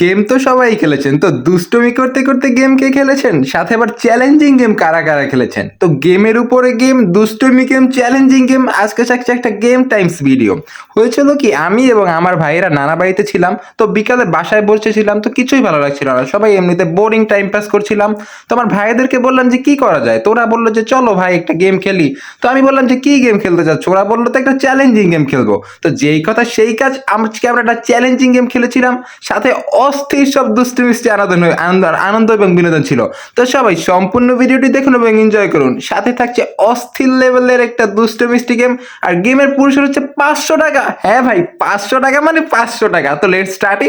Game তো সবাই খেলেছেন। তো দুষ্টুমি করতে করতে গেম কে খেলেছেন? সাথে আবার চ্যালেঞ্জিং গেম কারা কারা খেলেছেন? তো গেমের উপরে গেম, দুষ্টুমি গেম চ্যালেঞ্জিং গেম আজকে থাকছে একটা গেম টাইমস ভিডিও হয়েছিল কি, আমি এবং আমার ভাইয়েরা নানা বাড়িতে ছিলাম, তো বিকালে বাসায় বসেছিলাম, তো কিছুই ভালো লাগছিল না। সবাই এমনিতে বোরিং টাইম পাস করছিলাম। তো আমার ভাইদেরকে বললাম যে, কি করা যায়? তো ওরা বলল যে, চলো ভাই, একটা গেম খেলি। তো আমি বললাম যে, কি গেম খেলতে চাচ্ছ? ওরা বলল, তো একটা চ্যালেঞ্জিং গেম খেলব। তো যেই কথা সেই কাজ, আমরা একটা চ্যালেঞ্জিং গেম খেলেছিলাম। সাথে অস্থির সব দুষ্টু মিষ্টি আনন্দ আনন্দ এবং বিনোদন ছিল। তো সবাই সম্পূর্ণ ভিডিওটি দেখুন এবং এনজয় করুন। সাথে থাকছে অস্থির লেভেলের একটা দুষ্টু মিষ্টি গেম আর গেমের পুরুষের হচ্ছে পাঁচশো টাকা। হ্যাঁ ভাই, পাঁচশো টাকা মানে পাঁচশো টাকা। তো লেট স্টার্ট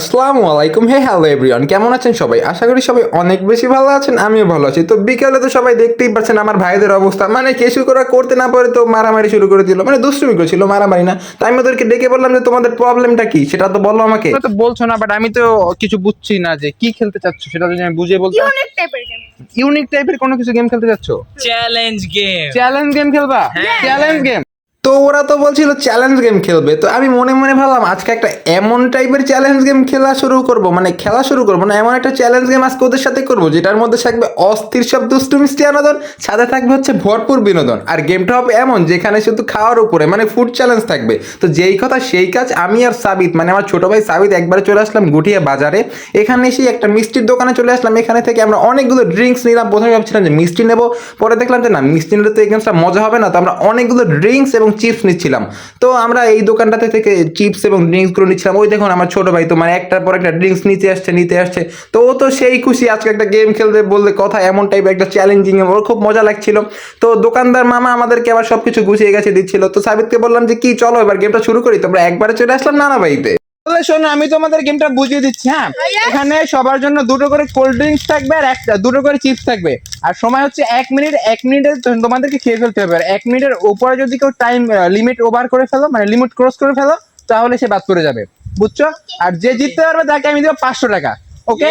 আসসালামু আলাইকুম। হে হ্যালো এভরিওয়ান কেমন আছেন সবাই? আশা করি সবাই অনেক বেশি ভালো আছেন আমিও ভালো আছি। তো বিকালে তো সবাই দেখতেই পাচ্ছেন আমার ভাইদের অবস্থা। মানে কেসু করা করতে না পারে তো মারামারি শুরু করে দিল। মানে দুষ্টুমি করেছিল মারামারি না। তাই আমি ওদেরকে ডেকে বললাম যে তোমাদের প্রবলেমটা কি? সেটা তো বলো আমাকে। তো বলছো না বাট আমি তো কিছু বুঝছি না যে কি খেলতে চাচ্ছ। সেটা যদি আমি বুঝিয়ে বলতে ইউনিক টাইপের গেম ইউনিক টাইপের কোনো কিছু গেম খেলতে চাচ্ছ? চ্যালেঞ্জ গেম চ্যালেঞ্জ গেম খেলবা? চ্যালেঞ্জ গেম তো ওরা তো বলছিল চ্যালেঞ্জ গেম খেলবে। তো আমি মনে মনে ভাবলাম, আজকে একটা এমন টাইপের চ্যালেঞ্জ গেম খেলা শুরু করব মানে খেলা শুরু করব না এমন একটা চ্যালেঞ্জ গেম আজকে ওদের সাথে করব, যেটার মধ্যে থাকবে অস্থির সব দুষ্টু মিষ্টি আনন্দন, সাথে থাকবে হচ্ছে ভরপুর বিনোদন। আর গেমটা হবে এমন, যেখানে শুধু খাওয়ার উপরে মানে ফুড চ্যালেঞ্জ থাকবে। তো যেই কথা, সেই কাজ আমি আর সাবিত মানে আমার ছোট ভাই সাবিত একবারে চলে আসলাম গুটিয়া বাজারে। এখানে এসে একটা মিষ্টির দোকানে চলে আসলাম, এখানে থেকে আমরা অনেকগুলো ড্রিঙ্কস নিলাম। প্রথমে ভাবছিলাম যে মিষ্টি নেব, পরে দেখলাম যে না, মিষ্টি নিলে তো এই গেমসটা মজা হবে না। তো আমরা অনেকগুলো ড্রিঙ্কস এবং চিপস নিচ্ছিলাম। তো আমরা এই দোকানটাতে থেকে চিপস এবং ড্রিঙ্কসগুলো নিচ্ছিলাম। ওই দেখুন আমার ছোট ভাই তো মানে একটার পর একটা ড্রিঙ্কস নিতে আসছে নিতে আসছে। তো ও তো সেই খুশি, আজকে একটা গেম খেলতে বললে কথা, এমন টাইপের একটা চ্যালেঞ্জিং ওর খুব মজা লাগছিল। তো দোকানদার মামা আমাদেরকে আবার সব কিছু গুছিয়ে গেছে দিচ্ছিল। তো সাবিতকে বললাম যে, কি, চলো এবার গেমটা শুরু করি, তোমরা একবারে চলে আসলাম নানা বাড়িতে তাহলে শোনো আমি তোমাদের গেমটা বুঝিয়ে দিচ্ছি হ্যাঁ? এখানে সবার জন্য দুটো করে কোল্ড ড্রিঙ্কস থাকবে আর একটা দুটো করে চিপস থাকবে। আর সময় হচ্ছে এক মিনিট এক মিনিটে তোমাদেরকে খেয়ে ফেলতে হবে। আর এক মিনিটের উপরে যদি কেউ টাইম লিমিট ওভার করে ফেলো মানে লিমিট ক্রস করে ফেলো তাহলে সে বাদ করে যাবে। বুঝছ? আর যে জিততে পারবে তাকে আমি দেবো পাঁচশো টাকা। ওকে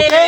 ওকে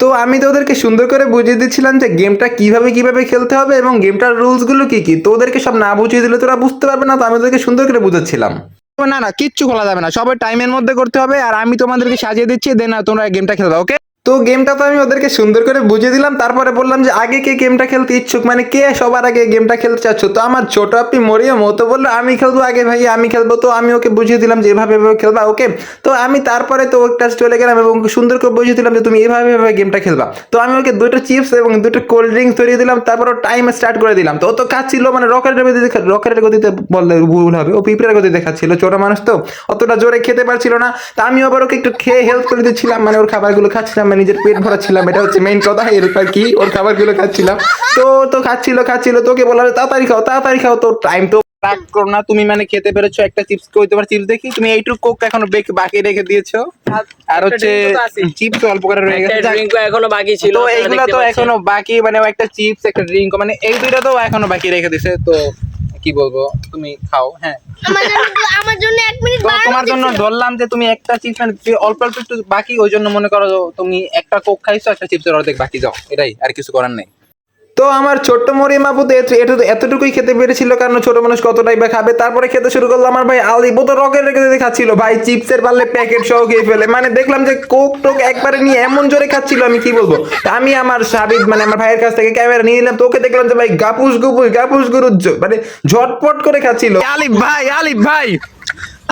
তো আমি তো ওদেরকে সুন্দর করে বুঝিয়ে দিচ্ছিলাম যে গেমটা কীভাবে কীভাবে খেলতে হবে এবং গেমটার রুলসগুলো কি কি। তো ওদেরকে সব না বুঝিয়ে দিলে তোরা বুঝতে পারবে না তো আমি ওদেরকে সুন্দর করে বুঝাচ্ছিলাম। না না, কিচ্ছু খোলা যাবে না। সবাই টাইমের মধ্যে করতে হবে, আর আমি তোমাদেরকে সাজিয়ে দিচ্ছি দেন তোমরা গেমটা খেলবে ওকে তো গেমটা তো আমি ওদেরকে সুন্দর করে বুঝিয়ে দিলাম, তারপরে বললাম যে আগে কে গেমটা খেলতে ইচ্ছুক? মানে কে সবার আগে গেমটা খেলতে চাচ্ছ? তো আমার ছোট আপনি মরিয়ম, ও তো বলল, আমি খেলব আগে ভাই আমি খেলব। তো আমি ওকে বুঝিয়ে দিলাম যে এভাবে এভাবে খেলবা, ওকে? তো আমি তারপরে তো ওর চলে গেলাম এবং সুন্দর করে বুঝিয়ে দিলাম যে তুমি এভাবে এভাবে গেমটা খেলবা। তো আমি ওকে দুটো চিপস এবং দুটো কোল্ড ড্রিঙ্কস ধরিয়ে দিলাম, তারপর টাইম স্টার্ট করে দিলাম। তো ও তো খাচ্ছিল মানে রকেটের গতিতে রকেটের গতিতে বললে ভুল হবে, ও পিঁপড়ার গতিতে খাচ্ছিল ছোট মানুষ তো। অতটা জোরে খেতে পারছিল না। তা আমি আবার ওকে একটু খেয়ে হেল্প করে দিচ্ছিলাম মানে ওর খাবারগুলো খাচ্ছিলাম মানে নিজের পেট ভরাচ্ছিলাম এটা হচ্ছে মেইন কথা এরপর কি? ওর খাবারগুলো খাচ্ছিলাম। তো তো খাচ্ছিল খাচ্ছিল তোকে বললাম তাড়াতাড়ি খাও তাড়াতাড়ি খাও তো টাইম তো রাগ করো না তুমি মানে খেতে পেরেছ একটা চিপস কই তোমার চিপস দেখি? তুমি এইটুকু কোক এখনও বেক- বাকি রেখে দিয়েছ। আর হচ্ছে চিপস অল্প করে রয়ে গেছে ড্রিঙ্ক এখনও বাকি ছিল তো এইগুলো তো এখনও বাকি মানে একটা চিপস একটা ড্রিঙ্ক মানে এই দুইটা তো এখনও বাকি রেখে দিছে তো কি বলব? তুমি খাও হ্যাঁ। আমার জন্য এক মিনিট তোমার জন্য ধরলাম যে তুমি একটা চিপস অল্প অল্প একটু বাকি ওই জন্য মনে করো তুমি একটা কোক খাইছো একটা চিপসের অর্ধেক বাকি যাও। এটাই আর কিছু করার নেই। তো আমার ছোট্ট মরিয়ম আপু এটা এতটুকুই খেতে পেরেছিল, কারণ ছোট মানুষ কতটাই বা খাবে। তারপরে খেতে শুরু করল আমার ভাই আলি। তো রকেট রেখে দিতে খাচ্ছিল। ভাই, চিপসের পারলে প্যাকেট সহ খেয়ে ফেলে। মানে দেখলাম যে কোক টোক একবারে নিয়ে এমন জোরে খাচ্ছিল, আমি কি বলব? আমি আমার সাবিদ মানে আমার ভাইয়ের কাছ থেকে ক্যামেরা নিয়ে নিলাম। তো ওকে দেখলাম যে ভাই গাপুস গুপুস, গাপুস গুরুজ মানে ঝটপট করে খাচ্ছিল। আলিফ ভাই আলিফ ভাই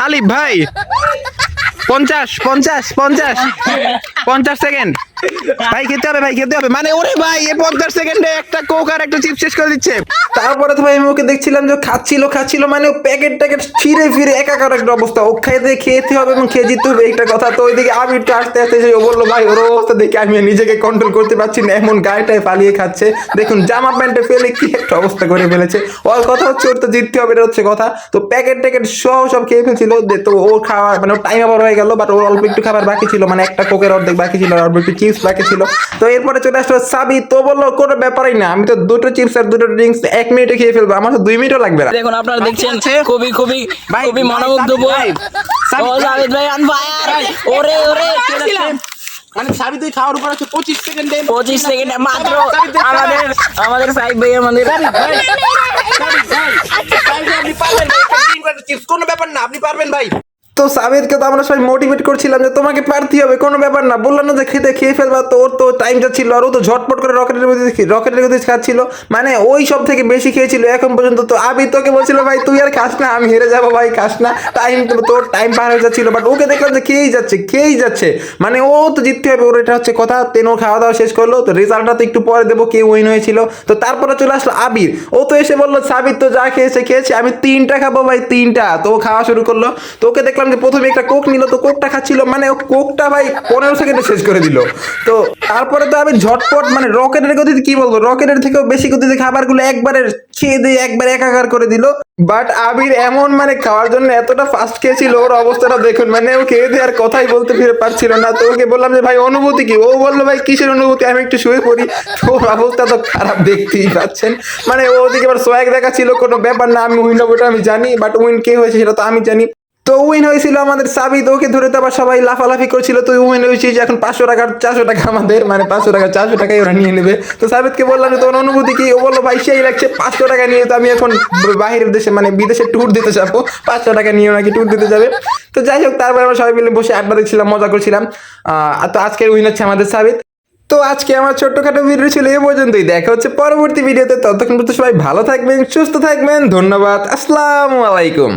আলিফ ভাই। পঞ্চাশ পঞ্চাশ পঞ্চাশ। পঞ্চাশ সেকেন্ড ভাই, খেতে হবে, ভাই, খেতে হবে। মানে ওরে ভাই, এ পঞ্চাশ সেকেন্ডে একটা কোক আর একটা চিপস শেষ করে দিচ্ছে। তারপরে তো ভাই, আমি ওকে দেখছিলাম যে খাচ্ছিল খাচ্ছিল মানে ও প্যাকেট ট্যাকেট ফিরে ফিরে একাকার একটা অবস্থা। ও খাইতে খেতে হবে এবং খেয়ে জিততে হবে একটা কথা। তো ওইদিকে আমি একটু আস্তে আস্তে ও বলল, ভাই, ওর অবস্থা দেখে আমি নিজেকে কন্ট্রোল করতে পারছি না। এমন গায়েটায় পালিয়ে খাচ্ছে। দেখুন, জামা প্যান্টে ফেলে কি একটা অবস্থা করে ফেলেছে। ওর কথা হচ্ছে, ওর তো জিততে হবে, এটা হচ্ছে কথা। তো প্যাকেট ট্যাকেট সহ সব খেয়ে ফেলছিল। তো ওর খাওয়া মানে টাইম আবার হয়ে গেল বাট ওর অল্প একটু খাবার বাকি ছিল মানে একটা কোকের অর্ধেক বাকি ছিল আর অল্প একটু চিপস বাকি ছিল। তো এরপরে চলে আসলো সাবি তো বলল কোনো ব্যাপারই না আমি তো দুটো চিপস আর দুটো ড্রিঙ্কস এক মিনিটে খেয়ে ফেলব আমার তো দুই মিনিটও লাগবে না। দেখুন আপনারা দেখছেন খুবই খুবই খুবই ফায়ার ওরে ওরে মানে সাবি তুই খাওয়ার উপর আছে পঁচিশ সেকেন্ডে পঁচিশ সেকেন্ড মাত্র আমাদের আমাদের সাইড ভাই আমাদের আপনি পারবেন কোনো ব্যাপার না আপনি পারবেন ভাই। তো সাবেদকে তো আমরা সবাই মোটিভেট করছিলাম যে তোমাকে পারতে হবে, কোনো ব্যাপার না। বললাম না যে খেতে খেয়ে ফেলবা, তো ওর তো টাইম যাচ্ছিল আর ও তো ঝটপট করে রকেটের মধ্যে রকেটের মধ্যে খাচ্ছিল। মানে ওই সব থেকে বেশি খেয়েছিল এখন পর্যন্ত। তো আবি তোকে বলছিল, ভাই, তুই আর খাস না, আমি হেরে যাব, ভাই, খাস না। টাইম তোর টাইম পার হয়ে যাচ্ছিল বাট ওকে দেখলাম যে খেয়েই যাচ্ছে খেয়েই যাচ্ছে। মানে ও তো জিততে হবে, ওর এটা হচ্ছে কথা। তেন ও খাওয়া দাওয়া শেষ করল, তো রেজাল্টটা তো একটু পরে দেবো, কে উইন হয়েছিল। তো তারপরে চলে আসলো আবির। ও তো এসে বলল, সাবির তো যা খেয়েছে খেয়েছে, আমি তিনটা খাব, ভাই, তিনটা। তো ও খাওয়া শুরু করল। তো ওকে দেখলাম যে প্রথমে একটা কোক নিল, তো কোকটা খাচ্ছিল মানে কোকটা ভাই পনেরো সেকেন্ডে শেষ করে দিল। তো তারপরে তো আমি ঝটপট মানে রকেটের গতিতে কি বলব, রকেটের থেকেও বেশি গতিতে খাবারগুলো একবারে খেয়ে দিয়ে একবার একাকার করে দিল। বাট আবির এমন মানে খাওয়ার জন্য এতটা ফাস্ট খেয়েছিল, ওর অবস্থাটা দেখুন মানে ও খেয়ে দিয়ে আর কথাই বলতে ফিরে পারছিল না। তো ওকে বললাম যে, ভাই, অনুভূতি কি? ও বলল, ভাই, কিসের অনুভূতি? আমি একটু শুয়ে পড়ি। ওর অবস্থা তো খারাপ, দেখতেই পাচ্ছেন। মানে ও ওদিকে আবার সোয়াগ দেখা ছিল কোনো ব্যাপার না, আমি উইন হব আমি জানি বাট উইন কে হয়েছে সেটা তো আমি জানি। তো উইন হয়েছিল আমাদের সাবিত, ওকে ধরে তো আবার সবাই লাফালাফি করছিল তো উইন হয়েছিস, এখন পাঁচশো টাকার, চারশো টাকা আমাদের মানে পাঁচশো টাকা, চারশো টাকাই ওরা নিয়ে নেবে। তো সাবিতকে বললাম যে, তোমার অনুভূতি কি? ও বলল, ভাই, সেই লাগছে, পাঁচশো টাকা নিয়ে তো আমি এখন বাহিরের দেশে মানে বিদেশে ট্যুর দিতে যাব। পাঁচশো টাকা নিয়ে নাকি ট্যুর দিতে যাবে। তো যাই হোক, তারপরে আমরা সবাই মিলে বসে আড্ডা দিচ্ছিলাম, মজা করছিলাম। তো আজকের উইন হচ্ছে আমাদের সাবিত। তো আজকে আমার ছোট্টখাটো ভিডিও ছিল এ পর্যন্তই। দেখা হচ্ছে পরবর্তী ভিডিওতে ততক্ষণ পর্যন্ত সবাই ভালো থাকবেন, সুস্থ থাকবেন। ধন্যবাদ। আসসালামু আলাইকুম।